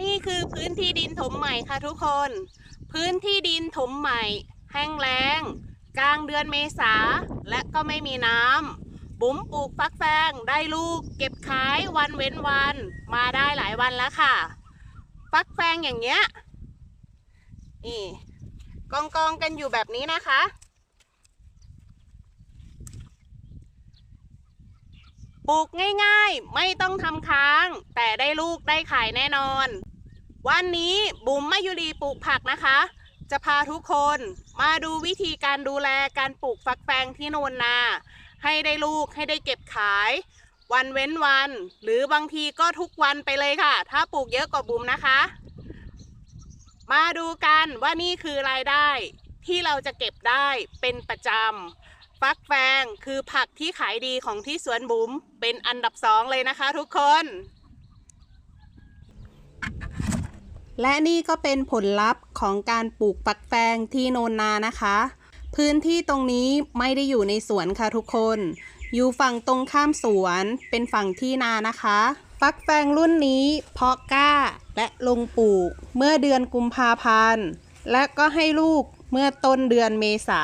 นี่คือพื้นที่ดินถมใหม่ค่ะทุกคน พื้นที่ดินถมใหม่ แห้งแล้ง กลางเดือนเมษาและก็ไม่มีน้ำบุ๋มปลูกฟักแฟงได้ลูก เก็บขายวันเว้นวัน มาได้หลายวันแล้วค่ะ ฟักแฟงอย่างเงี้ยนี่กองกองกันอยู่แบบนี้นะคะ ปลูกง่ายๆ ไม่ต้องทำค้าง แต่ได้ลูกได้ขายแน่นอน วันนี้บุ๋มมายุรีปลูกผักนะคะ จะพาทุกคนมาดูวิธีการดูแลการปลูกฟักแฟงที่โนนนา ให้ได้ลูกให้ได้เก็บขาย วันเว้นวัน หรือบางทีก็ทุกวันไปเลยค่ะ ถ้าปลูกเยอะกว่าบุ๋มนะคะ มาดูกันว่านี่คือรายได้ที่เราจะเก็บได้เป็นประจำ ฟักแฟงคือผักที่ขายดีของที่สวนบุ๋มเป็นอันดับสองเลยนะคะทุกคน และนี่ก็เป็นผลลัพธ์ของการปลูกฟักแฟงที่โนนนานะคะ พื้นที่ตรงนี้ไม่ได้อยู่ในสวนค่ะทุกคน อยู่ฝั่งตรงข้ามสวนเป็นฝั่งที่นานะคะฟักแฟงรุ่นนี้เพาะกล้าและลงปลูกเมื่อเดือนกุมภาพันธ์และก็ให้ลูกเมื่อต้นเดือนเมษา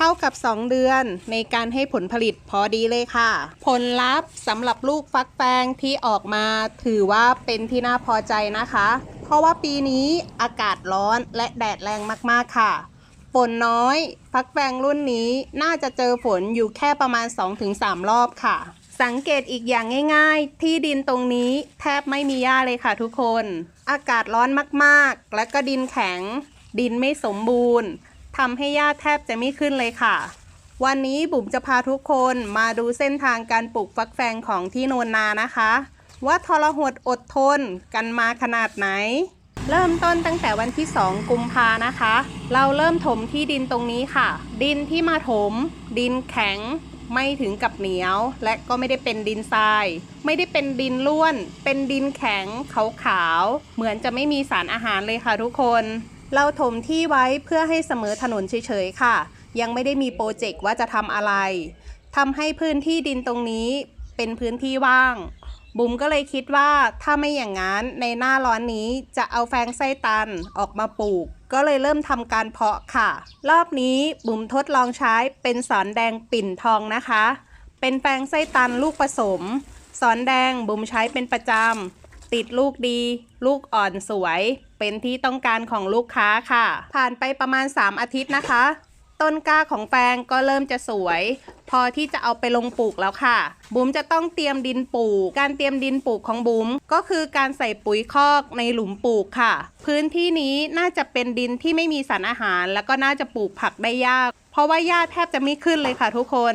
เท่ากับ 2 เดือน ในการให้ผลผลิตพอดีเลยค่ะ ผลลัพธ์สำหรับลูกฟักแฟงที่ออกมาถือว่าเป็นที่น่าพอใจนะคะ เพราะว่าปีนี้อากาศร้อนและแดดแรงมากๆค่ะฝนน้อย ฟักแฟงรุ่นนี้น่าจะเจอฝนอยู่แค่ประมาณ 2-3 รอบค่ะ สังเกตอีกอย่างง่าย ๆ ที่ดินตรงนี้แทบไม่มีหญ้าเลยค่ะทุกคน อากาศร้อนมากๆ และก็ดินแข็ง ดินไม่สมบูรณ์ ทำให้หญ้าแทบจะไม่ขึ้นเลยค่ะ วันนี้บุ๋มจะพาทุกคนมาดูเส้นทางการปลูกฟักแฟงของที่โนนนานะคะ ว่าทรหดอดทนกันมาขนาดไหน เริ่มต้นตั้งแต่วันที่ 2 กุมภานะคะ เราเริ่มถมที่ดินตรงนี้ค่ะ ดินที่มาถม ดินแข็งไม่ถึงกับเหนียว และก็ไม่ได้เป็นดินทราย ไม่ได้เป็นดินร่วน เป็นดินแข็งขาวๆเหมือนจะไม่มีสารอาหารเลยค่ะทุกคน เราถมที่ไว้เพื่อให้เสมอถนนเฉยๆค่ะ ยังไม่ได้มีโปรเจกต์ว่าจะทำอะไรทำให้พื้นที่ดินตรงนี้เป็นพื้นที่ว่าง บุ๋มก็เลยคิดว่าถ้าไม่อย่างนั้นในหน้าร้อนนี้จะเอาแฟงไส้ตันออกมาปลูก ก็เลยเริ่มทำการเพาะค่ะ รอบนี้บุ๋มทดลองใช้เป็นสอนแดงปิ่นทองนะคะ เป็นแฟงไส้ตันลูกผสม สอนแดงบุ๋มใช้เป็นประจำติดลูกดี ลูกอ่อนสวย เป็นที่ต้องการของลูกค้าค่ะ ผ่านไปประมาณ 3 อาทิตย์นะคะ ต้นกล้าของแฟงก็เริ่มจะสวย พอที่จะเอาไปลงปลูกแล้วค่ะ บุ๋มจะต้องเตรียมดินปลูก การเตรียมดินปลูกของบุ๋มก็คือการใส่ปุ๋ยคอกในหลุมปลูกค่ะ พื้นที่นี้น่าจะเป็นดินที่ไม่มีสารอาหาร แล้วก็น่าจะปลูกผักได้ยาก เพราะว่าหญ้าแทบจะไม่ขึ้นเลยค่ะทุกคน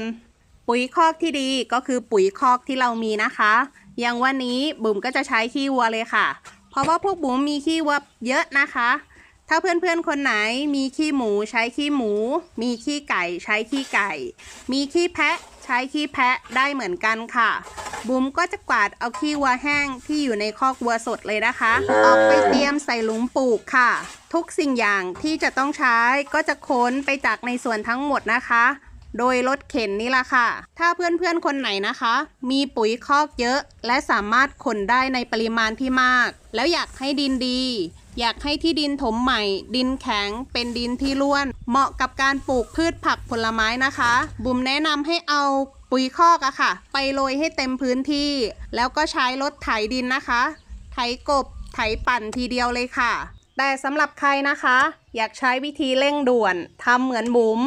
ปุ๋ยคอกที่ดีก็คือปุ๋ยคอกที่เรามีนะคะ อย่างวันนี้บุ๋มก็จะใช้ขี้วัวเลยค่ะ เพราะว่าพวกบุ๋มมีขี้วัวเยอะนะคะ ถ้าเพื่อนๆคนไหนมีขี้หมูใช้ขี้หมู มีขี้ไก่ใช้ขี้ไก่ มีขี้แพะใช้ขี้แพะได้เหมือนกันค่ะ บุ๋มก็จะกวาดเอาขี้วัวแห้งที่อยู่ในคอกวัวสดเลยนะคะ ออกไปเตรียมใส่หลุมปลูกค่ะ ทุกสิ่งอย่างที่จะต้องใช้ก็จะค้นไปจากในสวนทั้งหมดนะคะ โดยรถเข็นนี่ละค่ะ ถ้าเพื่อนๆคนไหนนะคะ มีปุ๋ยคอกเยอะ และสามารถขนได้ในปริมาณที่มาก แล้วอยากให้ดินดี อยากให้ที่ดินถมใหม่ ดินแข็ง เป็นดินที่ร่วน เหมาะกับการปลูกพืชผักผลไม้นะคะ บุ๋มแนะนำให้เอาปุ๋ยคอกอะค่ะ ไปโรยให้เต็มพื้นที่ แล้วก็ใช้รถไถดินนะคะ ไถกบ ไถปั่นทีเดียวเลยค่ะ แต่สำหรับใครนะคะ อยากใช้วิธีเร่งด่วนทำเหมือนบุ๋ม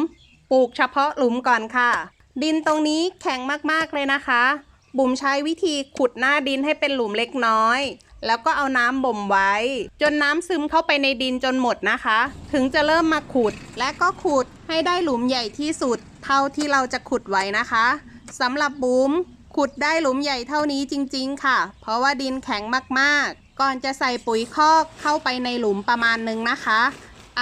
ปลูกเฉพาะหลุมก่อนค่ะ ดินตรงนี้แข็งมากๆเลยนะคะ บุ๋มใช้วิธีขุดหน้าดินให้เป็นหลุมเล็กน้อย แล้วก็เอาน้ำบ่มไว้ จนน้ำซึมเข้าไปในดินจนหมดนะคะ ถึงจะเริ่มมาขุด และก็ขุดให้ได้หลุมใหญ่ที่สุด เท่าที่เราจะขุดไว้นะคะสำหรับบุ๋มขุดได้หลุมใหญ่เท่านี้จริง ๆ ค่ะ เพราะว่าดินแข็งมากๆ ก่อนจะใส่ปุ๋ยคอกเข้าไปในหลุมประมาณนึงนะคะ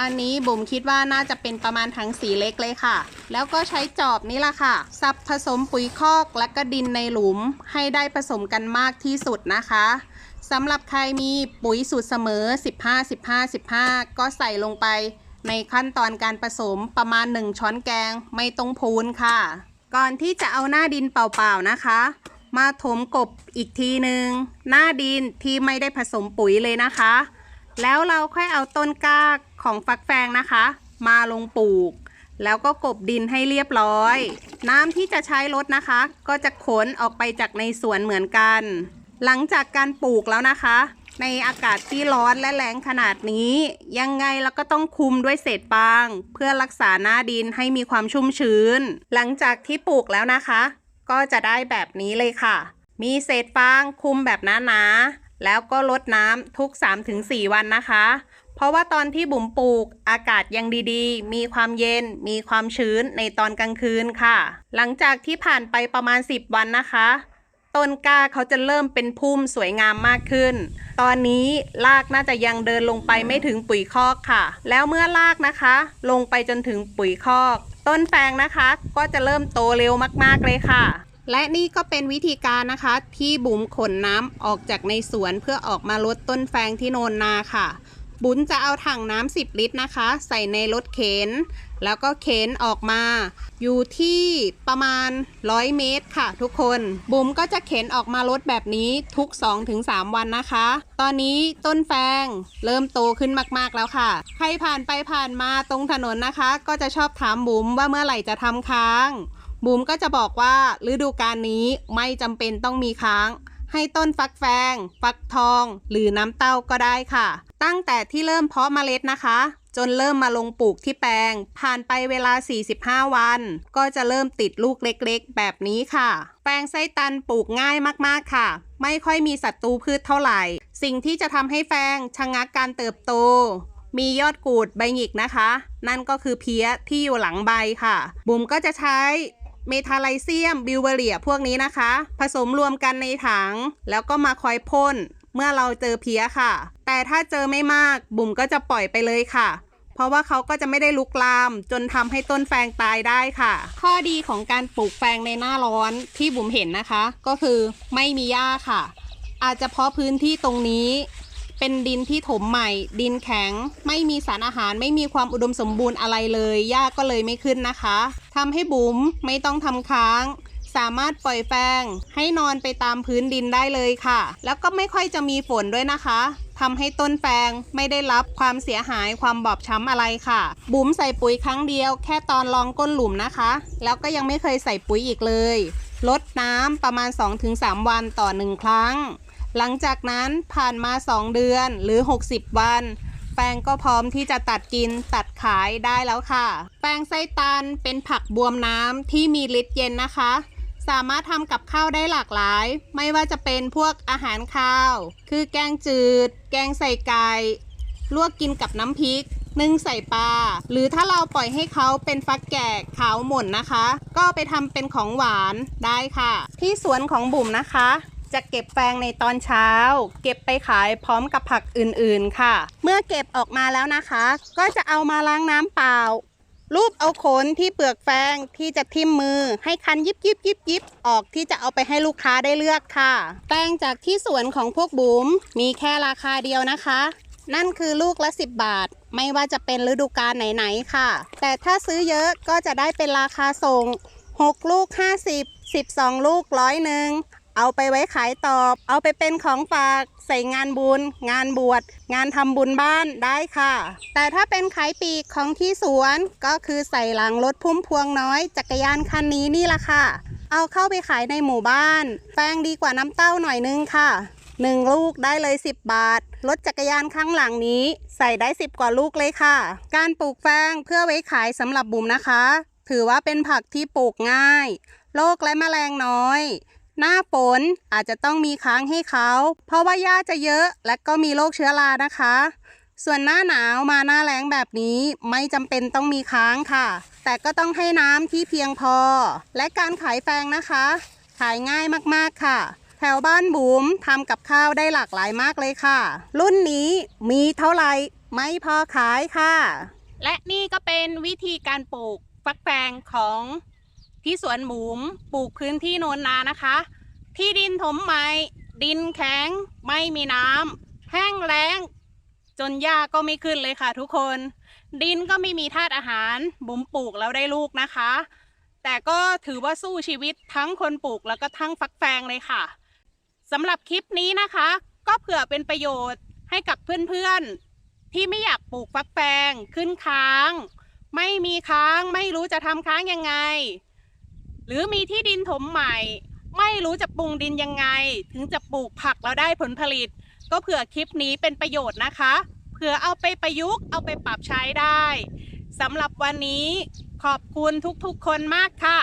อันนี้บุ๋มคิดว่าน่าจะเป็นประมาณถังสีเล็กเลยค่ะ แล้วก็ใช้จอบนี่ละค่ะซับผสมปุ๋ยคอกและก็ดินในหลุมให้ได้ผสมกันมากที่สุดนะคะสำหรับใครมีปุ๋ยสูตรเสมอ 15 15 15 ก็ใส่ลงไปในขั้นตอนการผสมประมาณ 1 ช้อนแกงไม่ต้องพูนค่ะ ก่อนที่จะเอาหน้าดินเปล่าๆนะคะ มาถมกบอีกทีหนึ่งหน้าดินที่ไม่ได้ผสมปุ๋ยเลยนะคะ แล้วเราค่อยเอาต้นกล้า ของฟักแฟงนะคะ มาลงปลูก แล้วก็กบดินให้เรียบร้อย น้ำที่จะใช้รดนะคะ ก็จะขนออกไปจากในสวนเหมือนกัน หลังจากการปลูกแล้วนะคะ ในอากาศที่ร้อนและแรงขนาดนี้ ยังไงเราก็ต้องคุมด้วยเศษฟาง เพื่อรักษาหน้าดินให้มีความชุ่มชื้น หลังจากที่ปลูกแล้วนะคะ ก็จะได้แบบนี้เลยค่ะ มีเศษฟางคุมแบบหนาๆแล้วก็ลดน้ำทุก 3-4 วันนะคะ เพราะว่าตอนที่บุ๋มปลูกอากาศยังดีๆ มีความเย็น มีความชื้นในตอนกลางคืนค่ะ หลังจากที่ผ่านไปประมาณ 10 วันนะคะต้นกล้าเขาจะเริ่มเป็นพุ่มสวยงามมากขึ้น ตอนนี้รากน่าจะยังเดินลงไปไม่ถึงปุ๋ยคอกค่ะ แล้วเมื่อรากนะคะ ลงไปจนถึงปุ๋ยคอก ต้นแปลงนะคะ ก็จะเริ่มโตเร็วมากๆเลยค่ะ และนี่ก็เป็นวิธีการนะคะ ที่บุ๋มขนน้ำออกจากในสวนเพื่อออกมาลดต้นแฟงที่โนนนาค่ะ บุญจะเอาถังน้ำ10 ลิตรนะคะ ใส่ในรถเข็น แล้วก็เข็นออกมา อยู่ที่ประมาณ 100 เมตรค่ะทุกคน บุ๋มก็จะเข็นออกมาลดแบบนี้ทุก 2-3 วันนะคะ ตอนนี้ต้นแฟงเริ่มโตขึ้นมากๆแล้วค่ะ ใครผ่านไปผ่านมาตรงถนนนะคะ ก็จะชอบถามบุ๋มว่าเมื่อไหร่จะทำค้าง บุ๋มก็จะบอกว่าฤดูกาลนี้ไม่จำเป็นต้องมีค้าง ให้ต้นฟักแฟง ฟักทอง หรือน้ำเต้าก็ได้ค่ะ ตั้งแต่ที่เริ่มเพาะเมล็ดนะคะ จนเริ่มมาลงปลูกที่แปลง ผ่านไปเวลา 45 วัน ก็จะเริ่มติดลูกเล็กๆ แบบนี้ค่ะ แปลงไส้ตันปลูกง่ายมากๆค่ะ ไม่ค่อยมีศัตรูพืชเท่าไหร่ สิ่งที่จะทำให้แฟงชะงักการเติบโต มียอดกูดใบหงิกนะคะ นั่นก็คือเพี้ยที่อยู่หลังใบค่ะ บุ๋มก็จะใช้เมทาไลเซียมบิวเวเรียพวกนี้นะคะ ผสมรวมกันในถัง แล้วก็มาคอยพ่น เมื่อเราเจอเพี้ยค่ะ แต่ถ้าเจอไม่มากบุ๋มก็จะปล่อยไปเลยค่ะ เพราะว่าเขาก็จะไม่ได้ลุกลาม จนทำให้ต้นแฟงตายได้ค่ะ ข้อดีของการปลูกแฟงในหน้าร้อนที่บุ๋มเห็นนะคะ ก็คือไม่มีหญ้าค่ะ อาจจะเพราะพื้นที่ตรงนี้เป็นดินที่ถมใหม่ ดินแข็ง ไม่มีสารอาหาร ไม่มีความอุดมสมบูรณ์อะไรเลยหญ้าก็เลยไม่ขึ้นนะคะทำให้บุ๋มไม่ต้องทำค้าง สามารถปล่อยแฟงให้นอนไปตามพื้นดินได้เลยค่ะ แล้วก็ไม่ค่อยจะมีฝนด้วยนะคะทำให้ต้นแฟงไม่ได้รับความเสียหายความบอบช้ำอะไรค่ะ บุ๋มใส่ปุ๋ยครั้งเดียว แค่ตอนลองก้นหลุมนะคะ แล้วก็ยังไม่เคยใส่ปุ๋ยอีกเลยลดน้ำประมาณ 2-3 วันต่อหนึ่งครั้ง หลังจากนั้นผ่านมา 2 เดือนหรือ 60 วัน แป้งก็พร้อมที่จะตัดกินตัดขายได้แล้วค่ะ แป้งไส้ตันเป็นผักบวมน้ำที่มีฤทธิ์เย็นนะคะ สามารถทำกับข้าวได้หลากหลาย ไม่ว่าจะเป็นพวกอาหารข้าว คือแกงจืด แกงใส่ไก่ลวกกินกับน้ำพริกนึ่งใส่ปลาหรือถ้าเราปล่อยให้เขาเป็นฟักแก่ขาวหม่นนะคะ ก็ไปทำเป็นของหวานได้ค่ะ ที่สวนของบุ๋มนะคะ จะเก็บแฟงในตอนเช้า เก็บไปขายพร้อมกับผักอื่นๆค่ะ เมื่อเก็บออกมาแล้วนะคะ ก็จะเอามาล้างน้ำเปล่า รูปเอาขนที่เปลือกแฟงที่จะทิ่มมือ ให้คันยิบยิบยิบยิบออกที่จะเอาไปให้ลูกค้าได้เลือกค่ะแป้งจากที่สวนของพวกบุ๋มมีแค่ราคาเดียวนะคะ นั่นคือลูกละ 10 บาท ไม่ว่าจะเป็นฤดูกาลไหนๆค่ะ แต่ถ้าซื้อเยอะก็จะได้เป็นราคาส่ง 6 ลูก 50 12 ลูกร้อยหนึ่ง เอาไปไว้ขายตอบ เอาไปเป็นของฝาก ใส่งานบุญ งานบวช งานทำบุญบ้านได้ค่ะ แต่ถ้าเป็นขายปีกของที่สวนก็คือใส่หลังรถพุ่มพวงน้อย จักรยานคันนี้นี่ละค่ะ เอาเข้าไปขายในหมู่บ้านแป้งดีกว่าน้ำเต้าหน่อยนึงค่ะหนึ่งลูกได้เลย 10 บาท รถจักรยานข้างหลังนี้ ใส่ได้ 10 กว่าลูกเลยค่ะ การปลูกแฟงเพื่อไว้ขายสำหรับบุ๋มนะคะ ถือว่าเป็นผักที่ปลูกง่าย โรคและแมลงน้อย หน้าฝนอาจจะต้องมีค้างให้เขา เพราะว่าหญ้าจะเยอะและก็มีโรคเชื้อรานะคะ ส่วนหน้าหนาวมาหน้าแล้งแบบนี้ไม่จำเป็นต้องมีค้างค่ะ แต่ก็ต้องให้น้ำที่เพียงพอ และการขายแฟงนะคะ ขายง่ายมากๆค่ะ แถวบ้านบุ๋มทำกับข้าวได้หลากหลายมากเลยค่ะ รุ่นนี้มีเท่าไหร่ไม่พอขายค่ะ และนี่ก็เป็นวิธีการปลูกฟักแฟงของ ที่สวนหมูมปลูกพื้นที่โนนนานะคะ ที่ดินถมใหม่ดินแข็งไม่มีน้ำแห้งแล้ง จนหญ้าก็ไม่ขึ้นเลยค่ะทุกคน ดินก็ไม่มีธาตุอาหารบุ๋มปลูกแล้วได้ลูกนะคะ แต่ก็ถือว่าสู้ชีวิตทั้งคนปลูกแล้วก็ทั้งฟักแฟงเลยค่ะสำหรับคลิปนี้นะคะ ก็เผื่อเป็นประโยชน์ให้กับเพื่อนๆ ที่ไม่อยากปลูกฟักแฟงขึ้นค้าง ไม่มีค้างไม่รู้จะทำค้างยังไง หรือมีที่ดินถมใหม่ ไม่รู้จะปรุงดินยังไง ถึงจะปลูกผักแล้วได้ผลผลิต ก็เผื่อคลิปนี้เป็นประโยชน์นะคะเผื่อเอาไปประยุกต์เอาไปปรับใช้ได้สำหรับวันนี้ขอบคุณทุกๆคนมากค่ะ